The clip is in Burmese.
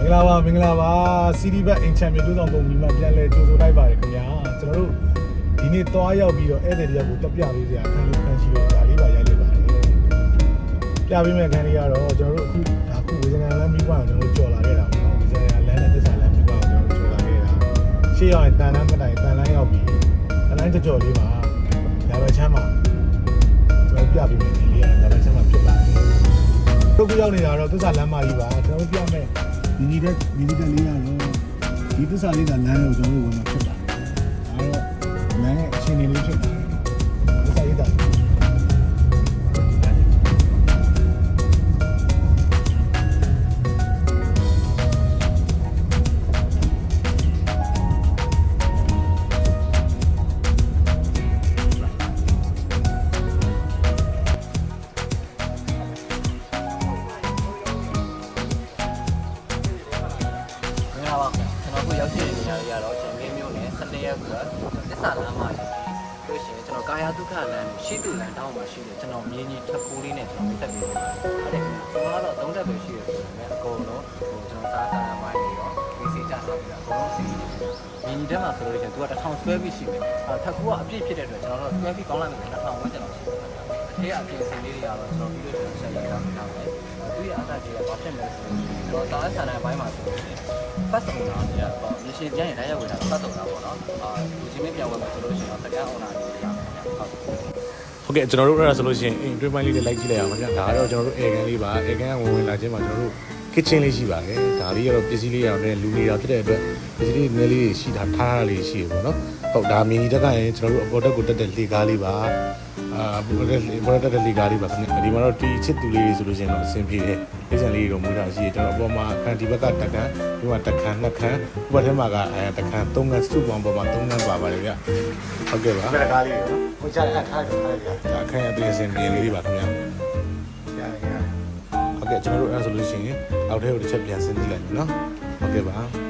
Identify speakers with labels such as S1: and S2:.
S1: မင်္ဂလာပါမင်္ဂလာပါစီဒီဘက်အင်ချန်မြေတိုးဆောင်ကုမ္ပဏီမှာပြန်လဲကြိုဆိုလိုက်ပါတယ်ခင်ဗျာကျွန်တော်တို့ဒီနေ့သွားရောက်ပြီးတော့ဧည့်သည်တယောက်ကိုတက်ပြပေးစရာအခန်းလေးခန်းရှိတော့ဒါလေးပါရိုက်လိုက်ပါတယ်ပြပေးမဲ့အခန်းလေးကတော့ကျွန်တော်တို့အခုဒါခုဝေဒနာလမ်းပြီးသွားတော့ကျွန်တော်တို့ကြော်လာခဲ့တာပေါ့နော်ဝေဒနာလမ်းနဲ့သစ္စာလမ်းပြီးသွားတော့ကျွန်တော်တို့ကြော်လာခဲ့တာရှေ့ရောက်ရင်တန်လမ်းမတိုင်တန်လမ်းရောက်ပြီးတန်လမ်းကြော်ကြော်လေးမှာဒါပဲချမ်းမှာကျွန်တော်ပြပေးမယ်ဒီလေးကဒါပဲချမ်းမှာဖြစ်ပါတယ်တို့ခုရောက်နေတာတော့သစ္စာလမ်းမကြီးပါကျွန်တော်တို့ပြမယ် ဒီဒီတဲ့ဒီဒီတဲ့လေးရတော့ဒီသစ္စာလေးကလမ်းကိုကျွန်တော်တို့ဝင်မှာဖြစ်
S2: ရောက်ရှိနေတဲ့နေရာတွေကတော့ကျွန်တော်မျိုးနဲ့12ရက်ကွာသစ္စာလမ်းမှာလို့ရှိရင်ကျွန်တော်ကာယဒုက္ခလမ်းရှိတုလမ်းတောင်းမှာရှိတယ်ကျွန်တော်မြင်းကြီးထပ်ကူးလေးနဲ့ကျွန်တော်မိတ်ဆက်ပြီးတော့ဟုတ်တယ်ခင်ဗျာကျွန်တော်ကတော့သုံးသက်ပဲရှိရဆိုပေမဲ့အကုန်လုံးဟိုကျွန်တော်စားစားရမိုင်းနေတော့ဒီစီကြစားပြီးတော့အကုန်လုံးစီမြင်းကြီးထဲမှာဆိုလို့ရှိရင်သူက1000 square feet ရှိတယ်အဲထပ်ကူကအပြည့်ဖြစ်တဲ့အတွက်ကျွန်တော်တို့ square feet ကောင်းလိုက်မယ်1000ဝန်းကျင်လောက်ရှိတယ် အထက်အပြင်စင်လေးတွေကတော့ကျွန်တော်ပြီးလို့ကျွန်တော်ဆက်လက်ထားပေးထားမယ်သူရဲ့အသားကြီးကဘာဖြစ်မလဲဆိုလို့ရှိရင်ကျွန်တော်စားဆန်တဲ့အပိုင်းမှာဆိုလို့ရှိရင်ဖတ်ဆောင်တာတွေကပေါ့ရေရှည်ပြန်ရင်တိုင်းရောက်ဝင်တာဖတ်ဆောင်တာပေါ့နော်အာဒီချင်းလေးပြန်ဝင်မယ်ဆိုလို့ရှိရင်တော့စကန်အောင်တာတွေရမယ်ဟုတ်
S1: ဟုတ်ကဲ့ကျွန်တော်တို့အဲ့ဒါဆိုလို့ရှိရင်အိမ်တွင်းပိုင်းလေးတွေလိုက်ကြည့်လိုက်အောင်ခင်ဗျာဒါကတော့ကျွန်တော်တို့အေကန်လေးပါအေကန်ကဝင်ဝင်လာခြင်းမှာကျွန်တော်တို့ kitchen လေးရှိပါတယ်ဒါလေးကတော့ပစ္စည်းလေးရောနဲ့လူလေးရောဖြစ်တဲ့အတွက်ပစ္စည်းလေးနည်းလေးတွေရှိတာထားတာလေးရှိရပေါ့နော်ဟုတ်ဒါမီနီတက်ကရင်ကျွန်တော်တို့အပေါ်တက်ကိုတက်တဲ့လေကားလေးပါ အာပေါ်တက်ပေါ်တက်တဲ့လေကားလေးပါခင်ဗျာဒီမှာတော့ဒီချစ်သူလေးတွေဆိုလို့ရှိရင်တော့အဆင်ပြေတယ်အိမ်ဆန်လေးတွေတော့မွေးတာရှိတယ်ကျွန်တော်အပေါ်မှာအခန်းဒီဘက်ကတက်ခန်းဒီမှာတက်ခန်းနှစ်ခန်းဒီဘက်ထဲမှာကအဲတက်ခန်းသုံးခန်းစုပေါင်းပေါ်မှာသုံးခန်းပါပါတယ်ဗျဟုတ်ကဲ့ပါဘယ်ကားလေးနော်ဟိုကြားအခန်းထားတယ်ထားတယ်ဗျဒါအခန်းရဲ့အပြင်အဆင်ပြေလေးတွေပါခင်ဗျာရရရဟုတ်ကဲ့ကျွန်တော်တို့အဲ့ဒါဆိုလို့ရှိရင်အောက်ထဲကိုတစ်ချက်ပြန်ဆင်းကြည့်လိုက်မယ်နော်ဟုတ်ကဲ့ပါ